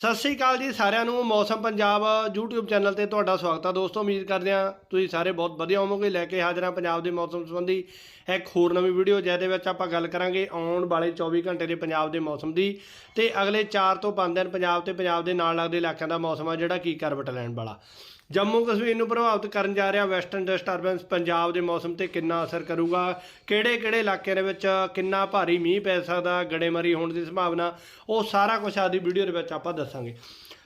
ਸਤਿ ਸ੍ਰੀ ਅਕਾਲ ਜੀ ਸਾਰਿਆਂ ਨੂੰ, ਮੌਸਮ ਪੰਜਾਬ YouTube ਚੈਨਲ ਤੇ ਤੁਹਾਡਾ ਸਵਾਗਤ ਹੈ ਦੋਸਤੋ, ਉਮੀਦ ਕਰਦੇ ਹਾਂ ਤੁਸੀਂ ਸਾਰੇ ਬਹੁਤ ਵਧੀਆ ਹੋਵੋਗੇ। ਲੈ ਕੇ ਹਾਜ਼ਰ ਹਾਂ ਪੰਜਾਬ ਦੇ ਮੌਸਮ ਸੰਬੰਧੀ ਇੱਕ ਹੋਰ ਨਵੀਂ ਵੀਡੀਓ, ਜਿਹਦੇ ਵਿੱਚ ਆਪਾਂ ਗੱਲ ਕਰਾਂਗੇ ਆਉਣ ਵਾਲੇ 24 ਘੰਟੇ ਦੇ ਪੰਜਾਬ ਦੇ ਮੌਸਮ ਦੀ। ਤੇ ਅਗਲੇ 4 ਤੋਂ 5 ਦਿਨ ਪੰਜਾਬ ਤੇ ਪੰਜਾਬ ਦੇ ਨਾਲ ਲੱਗਦੇ ਇਲਾਕਿਆਂ ਦਾ ਮੌਸਮ ਆ, ਜਿਹੜਾ ਕੀ ਕਰਵਟ ਲੈਣ ਵਾਲਾ। ਜੰਮੂ ਕਸ਼ਮੀਰ ਨੂੰ ਪ੍ਰਭਾਵਿਤ ਕਰਨ ਜਾ ਰਿਹਾ ਵੈਸਟਰਨ ਡਿਸਟਰਬੈਂਸ ਪੰਜਾਬ ਦੇ ਮੌਸਮ ਤੇ ਕਿੰਨਾ ਅਸਰ ਕਰੂਗਾ? ਕਿਹੜੇ ਕਿਹੜੇ ਇਲਾਕਿਆਂ ਦੇ ਵਿੱਚ ਕਿੰਨਾ ਭਾਰੀ ਮੀਂਹ ਪੈ ਸਕਦਾ? ਗੜੇਮਾਰੀ ਹੋਣ ਦੀ ਸੰਭਾਵਨਾ? ਉਹ ਸਾਰਾ ਕੁਝ ਆਦੀ ਵੀਡੀਓ ਦੇ ਵਿੱਚ ਆਪਾਂ ਦੱਸਾਂਗੇ।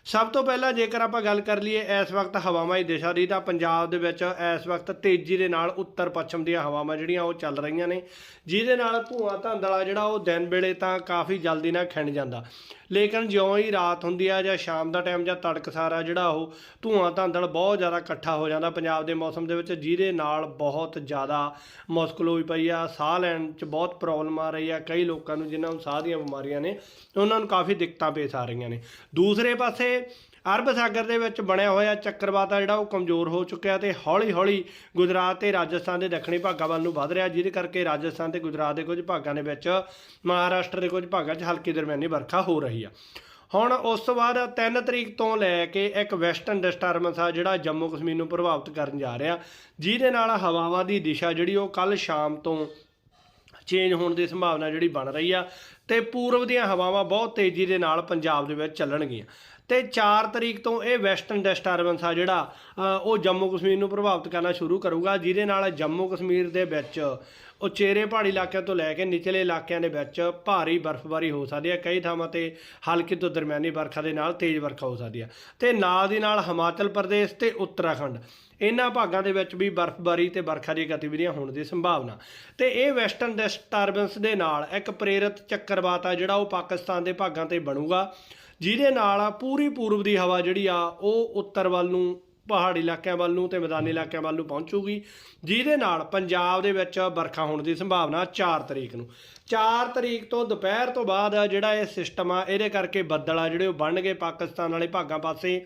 ਸਭ ਤੋਂ ਪਹਿਲਾਂ ਜੇਕਰ ਆਪਾਂ ਗੱਲ ਕਰ ਲਈਏ ਇਸ ਵਕਤ ਹਵਾਵਾਂ ਦੀ ਦਿਸ਼ਾ ਦੀ, ਤਾਂ ਪੰਜਾਬ ਦੇ ਵਿੱਚ ਇਸ ਵਕਤ ਤੇਜ਼ੀ ਦੇ ਨਾਲ ਉੱਤਰ ਪੱਛਮ ਦੀਆਂ ਹਵਾਵਾਂ ਜਿਹੜੀਆਂ ਉਹ ਚੱਲ ਰਹੀਆਂ ਨੇ, ਜਿਹਦੇ ਨਾਲ ਧੂਆਂ ਧੰਦਲਾ ਜਿਹੜਾ ਉਹ ਦਿਨ ਵੇਲੇ ਤਾਂ ਕਾਫੀ ਜਲਦੀ ਨਾਲ ਖਿੰਡ ਜਾਂਦਾ। ਲੇਕਿਨ ਜਿਉਂ ਹੀ ਰਾਤ ਹੁੰਦੀ ਆ ਜਾਂ ਸ਼ਾਮ ਦਾ ਟਾਈਮ ਜਾਂ ਤੜਕਸਾਰ ਆ ਜਿਹੜਾ ਉਹ ਧੂਆਂ ਧੰਦਲ ਬਹੁਤ ਜ਼ਿਆਦਾ ਇਕੱਠਾ ਹੋ ਜਾਂਦਾ ਪੰਜਾਬ ਦੇ ਮੌਸਮ ਦੇ ਵਿੱਚ, ਜਿਹਦੇ ਨਾਲ ਬਹੁਤ ਜ਼ਿਆਦਾ ਮੁਸ਼ਕਲ ਹੋਈ ਪਈ ਆ। ਸਾਹ ਲੈਣ 'ਚ ਬਹੁਤ ਪ੍ਰੋਬਲਮ ਆ ਰਹੀ ਆ, ਕਈ ਲੋਕਾਂ ਨੂੰ ਜਿਨ੍ਹਾਂ ਨੂੰ ਸਾਹ ਦੀਆਂ ਬਿਮਾਰੀਆਂ ਨੇ, ਉਹਨਾਂ ਨੂੰ ਕਾਫੀ ਦਿੱਕਤਾਂ ਪੇਸ਼ ਆ ਰਹੀਆਂ ਨੇ। ਦੂਸਰੇ ਪਾਸੇ ਅਰਬ ਸਾਗਰ ਦੇ ਵਿੱਚ ਬਣਿਆ ਹੋਇਆ ਚੱਕਰਵਾਤ ਆ ਜਿਹੜਾ ਉਹ ਕਮਜ਼ੋਰ ਹੋ ਚੁੱਕਿਆ ਤੇ ਹੌਲੀ-ਹੌਲੀ ਗੁਜਰਾਤ ਤੇ ਰਾਜਸਥਾਨ ਦੇ ਦੱਖਣੀ ਭਾਗਾਂ ਵੱਲ ਨੂੰ ਵੱਧ ਰਿਹਾ, ਜਿਹਦੇ ਕਰਕੇ ਰਾਜਸਥਾਨ ਤੇ ਗੁਜਰਾਤ ਦੇ ਕੁਝ ਭਾਗਾਂ ਦੇ ਵਿੱਚ, ਮਹਾਰਾਸ਼ਟਰ ਦੇ ਕੁਝ ਭਾਗਾਂ 'ਚ ਹਲਕੀ ਦਰਮਿਆਨੀ ਵਰਖਾ ਹੋ ਰਹੀ ਆ। ਹੁਣ ਉਸ ਤੋਂ ਬਾਅਦ 3 ਤਰੀਕ ਤੋਂ ਲੈ ਕੇ ਇੱਕ ਵੈਸਟਰਨ ਡਿਸਟਰਬੈਂਸ ਆ ਜਿਹੜਾ ਜੰਮੂ ਕਸ਼ਮੀਰ ਨੂੰ ਪ੍ਰਭਾਵਿਤ ਕਰਨ ਜਾ ਰਿਹਾ, ਜਿਹਦੇ ਨਾਲ ਹਵਾਵਾਂ ਦੀ ਦਿਸ਼ਾ ਜਿਹੜੀ ਉਹ ਕੱਲ ਸ਼ਾਮ ਤੋਂ ਚੇਂਜ ਹੋਣ ਦੀ ਸੰਭਾਵਨਾ ਜਿਹੜੀ ਬਣ ਰਹੀ ਆ ਤੇ ਪੂਰਬ ਦੀਆਂ ਹਵਾਵਾਂ ਬਹੁਤ ਤੇਜ਼ੀ ਦੇ ਨਾਲ ਪੰਜਾਬ ਦੇ ਵਿੱਚ ਚੱਲਣਗੀਆਂ। ਤੇ 4 ਤਰੀਕ ਤੋਂ ਇਹ ਵੈਸਟਰਨ ਡਿਸਟਰਬੈਂਸ ਆ ਜਿਹੜਾ ਉਹ ਜੰਮੂ ਕਸ਼ਮੀਰ ਨੂੰ ਪ੍ਰਭਾਵਿਤ ਕਰਨਾ ਸ਼ੁਰੂ ਕਰੂਗਾ, ਜਿਹਦੇ ਨਾਲ ਜੰਮੂ ਕਸ਼ਮੀਰ ਦੇ ਵਿੱਚ ਉਚੇਰੇ ਪਹਾੜੀ ਇਲਾਕਿਆਂ ਤੋਂ ਲੈ ਕੇ ਨਿਚਲੇ ਇਲਾਕਿਆਂ ਦੇ ਵਿੱਚ ਭਾਰੀ ਬਰਫ਼ਬਾਰੀ ਹੋ ਸਕਦੀ ਹੈ। ਕਈ ਥਾਵਾਂ ਤੇ ਹਲਕੀ ਤੋਂ ਦਰਮਿਆਨੀ ਵਰਖਾ ਦੇ ਨਾਲ ਤੇਜ਼ ਵਰਖਾ ਹੋ ਸਕਦੀ ਹੈ। ਤੇ ਨਾਲ ਦੀ ਨਾਲ ਹਿਮਾਚਲ ਪ੍ਰਦੇਸ਼ ਤੇ ਉੱਤਰਾਖੰਡ ਇਹਨਾਂ ਭਾਗਾਂ ਦੇ ਵਿੱਚ ਵੀ ਬਰਫ਼ਬਾਰੀ ਤੇ ਵਰਖਾ ਦੀਆਂ ਗਤੀਵਿਧੀਆਂ ਹੋਣ ਦੀ ਸੰਭਾਵਨਾ। ਤੇ ਇਹ ਵੈਸਟਰਨ ਡਿਸਟਰਬੈਂਸ ਦੇ ਨਾਲ ਇੱਕ ਪ੍ਰੇਰਿਤ ਚੱਕਰਵਾਤ ਆ ਜਿਹੜਾ ਉਹ ਪਾਕਿਸਤਾਨ ਦੇ ਭਾਗਾਂ ਤੇ ਬਣੂਗਾ। ਜਿਹਦੇ ਨਾਲ ਪੂਰੀ ਪੂਰਬ ਦੀ ਹਵਾ ਜਿਹੜੀ ਆ, ਉਹ ਉੱਤਰ ਵੱਲ ਨੂੰ, ਪਹਾੜੀ ਇਲਾਕਿਆਂ ਵੱਲ ਨੂੰ ਤੇ ਮੈਦਾਨੀ ਇਲਾਕਿਆਂ ਵੱਲ ਨੂੰ ਪਹੁੰਚੂਗੀ, ਜਿਹਦੇ ਨਾਲ ਪੰਜਾਬ ਦੇ ਵਿੱਚ ਵਰਖਾ ਹੋਣ ਦੀ ਸੰਭਾਵਨਾ 4 ਤਰੀਕ ਨੂੰ। 4 ਤਰੀਕ ਤੋਂ ਦੁਪਹਿਰ ਤੋਂ ਬਾਅਦ ਜਿਹੜਾ ਇਹ ਸਿਸਟਮ ਆ, ਇਹਦੇ ਕਰਕੇ ਬੱਦਲ ਆ ਜਿਹੜੇ ਉਹ ਬਣਨਗੇ ਪਾਕਿਸਤਾਨ ਵਾਲੇ ਭਾਗਾਂ ਪਾਸੇ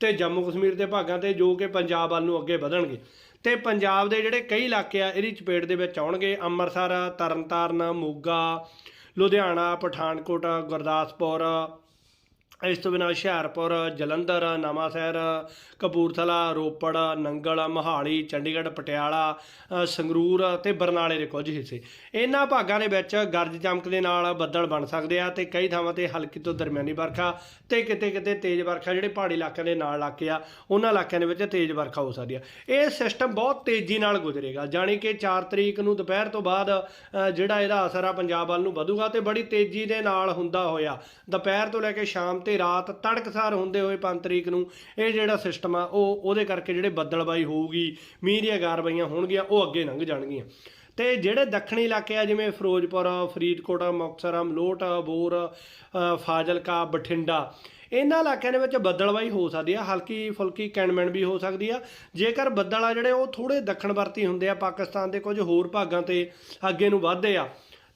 ਤੇ ਜੰਮੂ ਕਸ਼ਮੀਰ ਦੇ ਭਾਗਾਂ ਤੇ, ਜੋ ਕਿ ਪੰਜਾਬ ਵੱਲ ਨੂੰ ਅੱਗੇ ਵਧਣਗੇ। ਤੇ ਪੰਜਾਬ ਦੇ ਜਿਹੜੇ ਕਈ ਇਲਾਕੇ ਆ, ਇਹਦੀ ਚਪੇਟ ਦੇ ਵਿੱਚ ਆਉਣਗੇ। ਅੰਮ੍ਰਿਤਸਰ, ਤਰਨਤਾਰਨ, ਮੋਗਾ, ਲੁਧਿਆਣਾ, ਪਠਾਨਕੋਟ, ਗੁਰਦਾਸਪੁਰ ਇਸ ਤੋਂ ਬਿਨਾਂ ਹੁਸ਼ਿਆਰਪੁਰ, ਜਲੰਧਰ, ਨਵਾਂਸ਼ਹਿਰ, ਕਪੂਰਥਲਾ, ਰੋਪੜ, ਨੰਗਲ, ਮੋਹਾਲੀ, ਚੰਡੀਗੜ੍ਹ, ਪਟਿਆਲਾ ਸੰਗਰੂਰ ਤੇ ਬਰਨਾਲੇ ਦੇ ਕੁਝ ਹਿੱਸੇ। ਇਹਨਾਂ ਭਾਗਾਂ ਦੇ ਵਿੱਚ ਗਰਜ ਚਮਕ ਦੇ ਨਾਲ ਬੱਦਲ ਬਣ ਸਕਦੇ ਆ ਤੇ ਕਈ ਥਾਵਾਂ ਤੇ ਹਲਕੀ ਤੋਂ ਦਰਮਿਆਨੀ ਵਰਖਾ ਤੇ ਕਿਤੇ ਕਿਤੇ ਤੇਜ਼ ਵਰਖਾ ਜਿਹੜੇ ਪਹਾੜੀ ਇਲਾਕਿਆਂ ਦੇ ਨਾਲ ਇਲਾਕੇ ਆ, ਉਹਨਾਂ ਇਲਾਕਿਆਂ ਦੇ ਵਿੱਚ ਤੇਜ਼ ਵਰਖਾ ਹੋ ਸਕਦੀ ਆ। ਇਹ ਸਿਸਟਮ ਬਹੁਤ ਤੇਜ਼ੀ ਨਾਲ ਗੁਜ਼ਰੇਗਾ, ਜਾਣੀ ਕਿ 4 ਤਰੀਕ ਨੂੰ ਦੁਪਹਿਰ ਤੋਂ ਬਾਅਦ ਜਿਹੜਾ ਇਹਦਾ ਅਸਰ ਆ ਪੰਜਾਬ ਵੱਲ ਨੂੰ ਵਧੂਗਾ ਤੇ ਬੜੀ ਤੇਜ਼ੀ ਦੇ ਨਾਲ ਹੁੰਦਾ ਹੋਇਆ। ਦੁਪਹਿਰ ਤੋਂ ਲੈ ਕੇ ਸ਼ਾਮ ਤੇ ਰਾਤ ਤੜਕਸਾਰ ਹੁੰਦੇ ਹੋਏ 5 ਤਰੀਕ ਨੂੰ ਇਹ ਜਿਹੜਾ ਸਿਸਟਮ ਆ, ਉਹ ਉਹਦੇ ਕਰਕੇ ਜਿਹੜੇ ਬੱਦਲਬਾਈ ਹੋਊਗੀ, ਮੀਂਹ ਦੀਆਂ ਗਾਰਵਾਈਆਂ ਹੋਣਗੀਆਂ, ਉਹ ਅੱਗੇ ਲੰਘ ਜਾਣਗੀਆਂ। ਤੇ ਜਿਹੜੇ ਦੱਖਣੀ ਇਲਾਕੇ ਆ, ਜਿਵੇਂ ਫਿਰੋਜ਼ਪੁਰ, ਫਰੀਦਕੋਟ, ਮੁਕਤਸਰ, ਮਲੋਟ, ਬੋਰ ਫਾਜ਼ਿਲਕਾ, ਬਠਿੰਡਾ, ਇਹਨਾਂ ਇਲਾਕਿਆਂ ਦੇ ਵਿੱਚ ਬੱਦਲਬਾਈ ਹੋ ਸਕਦੀ ਆ, ਹਲਕੀ ਫੁਲਕੀ ਕੈਨਮੈਨ ਵੀ ਹੋ ਸਕਦੀ ਆ। ਜੇਕਰ ਬੱਦਲ ਆ ਜਿਹੜੇ, ਉਹ ਥੋੜੇ ਦੱਖਣ ਵਰਤੀ ਹੁੰਦੇ ਆ, ਪਾਕਿਸਤਾਨ ਦੇ ਕੁਝ ਹੋਰ ਭਾਗਾਂ ਤੇ ਅੱਗੇ ਨੂੰ ਵੱਧਦੇ ਆ।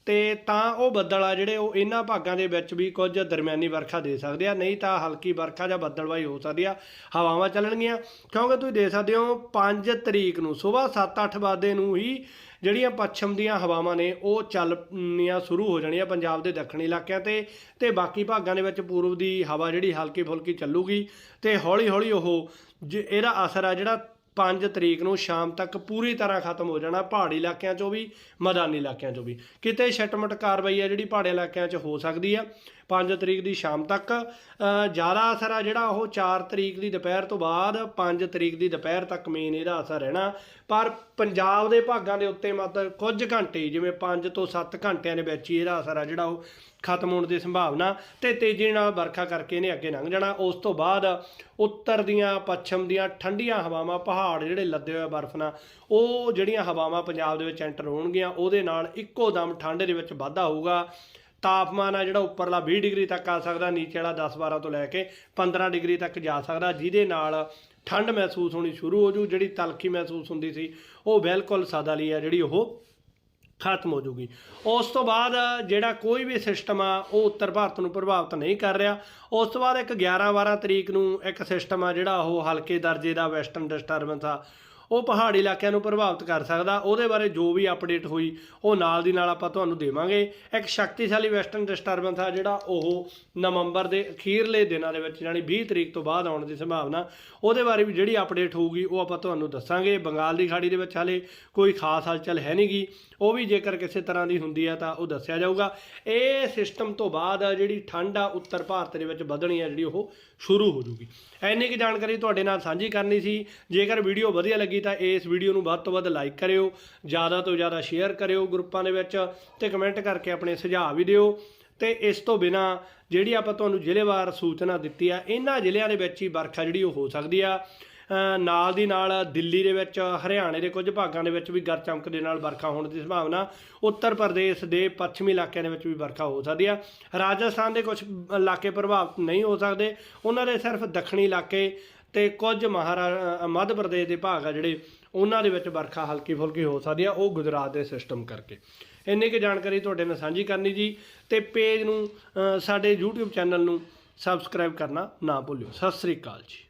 ਤੇ ਤਾਂ ਉਹ ਬੱਦਲ ਆ ਜਿਹੜੇ ਉਹ ਇਹਨਾਂ ਭਾਗਾਂ ਦੇ ਵਿੱਚ ਵੀ ਕੁਝ ਦਰਮਿਆਨੀ ਵਰਖਾ ਦੇ ਸਕਦੇ ਆ, ਨਹੀਂ ਤਾਂ ਹਲਕੀ ਵਰਖਾ ਜਾਂ ਬੱਦਲਵਾਈ ਹੋ ਸਕਦੀ ਆ, ਹਵਾਵਾਂ ਚੱਲਣਗੀਆਂ। ਕਿਉਂਕਿ ਤੁਸੀਂ ਦੇਖ ਸਕਦੇ ਹੋ 5 ਤਰੀਕ ਨੂੰ ਸਵੇਰ 7-8 ਵਜੇ ਨੂੰ ਹੀ ਜਿਹੜੀਆਂ ਪੱਛਮ ਦੀਆਂ ਹਵਾਵਾਂ ਨੇ, ਉਹ ਚੱਲਣੀਆਂ ਸ਼ੁਰੂ ਹੋ ਜਾਣੀਆਂ ਪੰਜਾਬ ਦੇ ਦੱਖਣੀ ਇਲਾਕਿਆਂ ਤੇ ਤੇ ਬਾਕੀ ਭਾਗਾਂ ਦੇ ਵਿੱਚ ਪੂਰਬ ਦੀ ਹਵਾ ਜਿਹੜੀ ਹਲਕੀ ਫੁਲਕੀ ਚੱਲੂਗੀ ਤੇ ਹੌਲੀ-ਹੌਲੀ ਉਹ ਜ- ਇਹਦਾ ਅਸਰ ਆ ਜਿਹੜਾ 5 ਤਰੀਕ ਨੂੰ ਸ਼ਾਮ ਤੱਕ ਪੂਰੀ ਤਰ੍ਹਾਂ ਖਤਮ ਹੋ ਜਾਣਾ ਪਹਾੜੀ ਇਲਾਕਿਆਂ 'ਚੋਂ ਵੀ, ਮੈਦਾਨੀ ਇਲਾਕਿਆਂ 'ਚੋਂ ਵੀ। ਕਿਤੇ ਛਟਮਟ ਕਾਰਵਾਈ ਹੈ ਜਿਹੜੀ ਪਹਾੜੀ ਇਲਾਕਿਆਂ 'ਚ ਹੋ ਸਕਦੀ ਆ 5 ਤਰੀਕ ਦੀ ਸ਼ਾਮ ਤੱਕ। ਜ਼ਿਆਦਾ ਅਸਰ ਆ ਜਿਹੜਾ ਉਹ 4 ਤਰੀਕ ਦੀ ਦੁਪਹਿਰ ਤੋਂ ਬਾਅਦ 5 ਤਰੀਕ ਦੀ ਦੁਪਹਿਰ ਤੱਕ ਮੇਨ ਇਹਦਾ ਅਸਰ ਰਹਿਣਾ। ਪਰ ਪੰਜਾਬ ਦੇ ਭਾਗਾਂ ਦੇ ਉੱਤੇ ਮਾਤਰ ਕੁਝ ਘੰਟੇ, ਜਿਵੇਂ 5 ਤੋਂ 7 ਘੰਟਿਆਂ ਦੇ ਵਿੱਚ ਹੀ ਇਹਦਾ ਅਸਰ ਆ ਜਿਹੜਾ ਉਹ ਖਤਮ ਹੋਣ ਦੀ ਸੰਭਾਵਨਾ ਤੇ ਤੇਜ਼ੀ ਨਾਲ ਵਰਖਾ ਕਰਕੇ ਇਹਨੇ ਅੱਗੇ ਲੰਘ ਜਾਣਾ। ਉਸ ਤੋਂ ਬਾਅਦ ਉੱਤਰ ਦੀਆਂ, ਪੱਛਮ ਦੀਆਂ ਠੰਡੀਆਂ ਹਵਾਵਾਂ, ਪਹਾੜ ਜਿਹੜੇ ਲੱਦੇ ਹੋਏ ਬਰਫ਼ ਨਾਲ, ਉਹ ਜਿਹੜੀਆਂ ਹਵਾਵਾਂ ਪੰਜਾਬ ਦੇ ਵਿੱਚ ਐਂਟਰ ਹੋਣਗੀਆਂ, ਉਹਦੇ ਨਾਲ ਇੱਕੋ ਦਮ ਠੰਡ ਦੇ ਵਿੱਚ ਵਾਧਾ ਹੋਊਗਾ। ਤਾਪਮਾਨ ਆ ਜਿਹੜਾ ਉੱਪਰਲਾ 20 ਡਿਗਰੀ ਤੱਕ ਆ ਸਕਦਾ, ਨੀਚੇ ਵਾਲਾ 10 12 ਤੋਂ ਲੈ ਕੇ 15 ਡਿਗਰੀ ਤੱਕ ਜਾ ਸਕਦਾ, ਜਿਹਦੇ ਨਾਲ ਠੰਡ ਮਹਿਸੂਸ ਹੋਣੀ ਸ਼ੁਰੂ ਹੋ ਜੂ, ਜਿਹੜੀ ਤਲਖੀ ਮਹਿਸੂਸ ਹੁੰਦੀ ਸੀ, ਉਹ ਬਿਲਕੁਲ ਸਦਾ ਲਈ ਆ ਜਿਹੜੀ ਉਹ ਖਤਮ ਹੋ ਜੂਗੀ। ਉਸ ਤੋਂ ਬਾਅਦ ਜਿਹੜਾ ਕੋਈ ਵੀ ਸਿਸਟਮ ਆ, ਉਹ ਉੱਤਰ ਭਾਰਤ ਨੂੰ ਪ੍ਰਭਾਵਿਤ ਨਹੀਂ ਕਰ ਰਿਹਾ। ਉਸ ਤੋਂ ਬਾਅਦ ਇੱਕ 11 12 ਤਰੀਕ ਨੂੰ ਇੱਕ ਸਿਸਟਮ ਆ ਜਿਹੜਾ ਉਹ ਹਲਕੇ ਦਰਜੇ ਦਾ ਵੈਸਟਰਨ ਡਿਸਟਰਬੈਂਸ ਆ ਉਹ ਪਹਾੜੀ ਇਲਾਕਿਆਂ ਨੂੰ ਪ੍ਰਭਾਵਿਤ ਕਰ ਸਕਦਾ। ਉਹਦੇ ਬਾਰੇ ਜੋ ਵੀ ਅਪਡੇਟ ਹੋਈ, ਉਹ ਨਾਲ ਦੀ ਨਾਲ ਆਪਾਂ ਤੁਹਾਨੂੰ ਦੇਵਾਂਗੇ। ਇੱਕ ਸ਼ਕਤੀਸ਼ਾਲੀ ਵੈਸਟਰਨ ਡਿਸਟਰਬੈਂਸ ਆ ਜਿਹੜਾ ਉਹ ਨਵੰਬਰ ਦੇ ਅਖੀਰਲੇ ਦਿਨਾਂ ਦੇ ਵਿੱਚ, ਯਾਨੀ 20 ਤਰੀਕ ਤੋਂ ਬਾਅਦ ਆਉਣ ਦੀ ਸੰਭਾਵਨਾ। ਉਹਦੇ ਬਾਰੇ ਵੀ ਜਿਹੜੀ ਅਪਡੇਟ ਹੋਊਗੀ, ਉਹ ਆਪਾਂ ਤੁਹਾਨੂੰ ਦੱਸਾਂਗੇ। ਬੰਗਾਲ ਦੀ ਖਾੜੀ ਦੇ ਵਿੱਚ ਹਾਲੇ ਕੋਈ ਖਾਸ ਹਲਚਲ ਹੈ ਨਹੀਂਗੀ ਉਹ ਵੀ ਜੇਕਰ ਕਿਸੇ ਤਰ੍ਹਾਂ ਦੀ ਹੁੰਦੀ ਆ ਤਾਂ ਉਹ ਦੱਸਿਆ ਜਾਊਗਾ। ਇਹ ਸਿਸਟਮ ਤੋਂ ਬਾਅਦ ਜਿਹੜੀ ਠੰਡ ਆ, ਉੱਤਰ ਭਾਰਤ ਦੇ ਵਿੱਚ ਵਧਣੀ ਆ ਜਿਹੜੀ ਉਹ ਸ਼ੁਰੂ ਹੋ ਜੂਗੀ। ਐਨੀ ਕਿ ਜਾਣਕਾਰੀ ਤੁਹਾਡੇ ਨਾਲ ਸਾਂਝੀ ਕਰਨੀ ਸੀ। ਜੇਕਰ ਵੀਡੀਓ ਵਧੀਆ ਲੱਗੀ ਤਾਂ ਇਸ ਵੀਡੀਓ ਨੂੰ ਵੱਧ ਤੋਂ ਵੱਧ ਲਾਈਕ ਕਰਿਓ, ਜ਼ਿਆਦਾ ਤੋਂ ਜ਼ਿਆਦਾ ਸ਼ੇਅਰ ਕਰਿਓ ਗਰੁੱਪਾਂ ਦੇ ਵਿੱਚ ਤੇ ਕਮੈਂਟ ਕਰਕੇ ਆਪਣੇ ਸੁਝਾਅ ਵੀ ਦਿਓ। ਤੇ ਇਸ ਤੋਂ ਬਿਨਾ ਜਿਹੜੀ ਆਪਾਂ ਤੁਹਾਨੂੰ ਜ਼ਿਲ੍ਹੇਵਾਰ ਸੂਚਨਾ ਦਿੱਤੀ ਆ, ਇਹਨਾਂ ਜ਼ਿਲ੍ਹਿਆਂ ਦੇ ਵਿੱਚ ਹੀ ਵਰਖਾ ਜਿਹੜੀ ਉਹ ਹੋ ਸਕਦੀ ਆ। ਨਾਲ ਦੀ ਨਾਲ ਦਿੱਲੀ ਦੇ ਵਿੱਚ, ਹਰਿਆਣੇ ਦੇ ਕੁਝ ਭਾਗਾਂ ਦੇ ਵਿੱਚ ਵੀ ਗਰ ਚਮਕ ਦੇ ਨਾਲ ਵਰਖਾ ਹੋਣ ਦੀ ਸੰਭਾਵਨਾ। ਉੱਤਰ ਪ੍ਰਦੇਸ਼ ਦੇ ਪੱਛਮੀ ਇਲਾਕਿਆਂ ਦੇ ਵਿੱਚ ਵੀ ਵਰਖਾ ਹੋ ਸਕਦੀ ਆ। ਰਾਜਸਥਾਨ ਦੇ ਕੁਝ ਇਲਾਕੇ ਪ੍ਰਭਾਵਿਤ ਨਹੀਂ ਹੋ ਸਕਦੇ। ਉਹਨਾਂ ਦੇ ਸਿਰਫ ਦੱਖਣੀ ਇਲਾਕੇ ਤੇ ਕੁਝ ਮਹਾਰਾ ਮੱਧ ਪ੍ਰਦੇਸ਼ ਦੇ ਭਾਗ ਆ ਜਿਹੜੇ ਉਹਨਾਂ ਦੇ ਵਿੱਚ ਵਰਖਾ ਹਲਕੀ ਫੁਲਕੀ ਹੋ ਸਕਦੀ ਆ, ਉਹ ਗੁਜਰਾਤ ਦੇ ਸਿਸਟਮ ਕਰਕੇ। ਇੰਨੀ ਕੁ ਜਾਣਕਾਰੀ ਤੁਹਾਡੇ ਨਾਲ ਸਾਂਝੀ ਕਰਨੀ ਜੀ ਤੇ ਪੇਜ ਨੂੰ ਸਾਡੇ YouTube ਚੈਨਲ ਨੂੰ ਸਬਸਕ੍ਰਾਈਬ ਕਰਨਾ ਨਾ ਭੁੱਲਿਓ। ਸਤਿ ਸ੍ਰੀ ਅਕਾਲ ਜੀ।